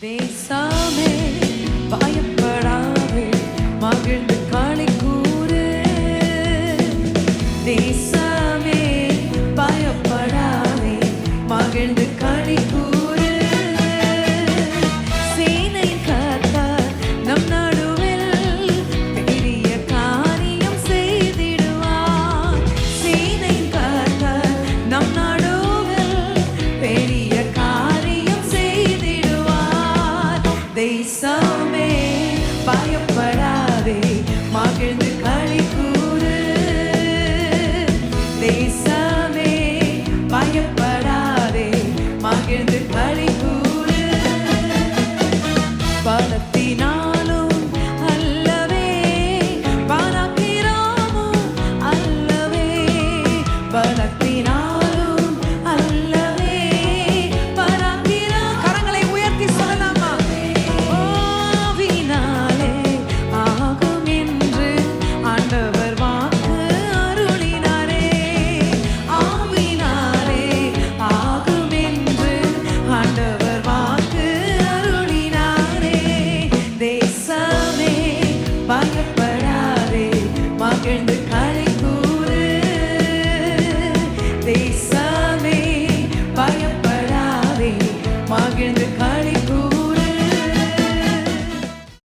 தேசமே பயப்படாதே மகிழ்ந்து களி கூறு. தேசமே பயப்படாதே மகிழ்ந்து மகிழ்ந்து களி கூறு தேசமே பயப்படாதே மகிழ்ந்து களி கூறு பலத்தினாலும் அல்லவே பராக்கிராமும் அல்லவே பலத்தின் Bye.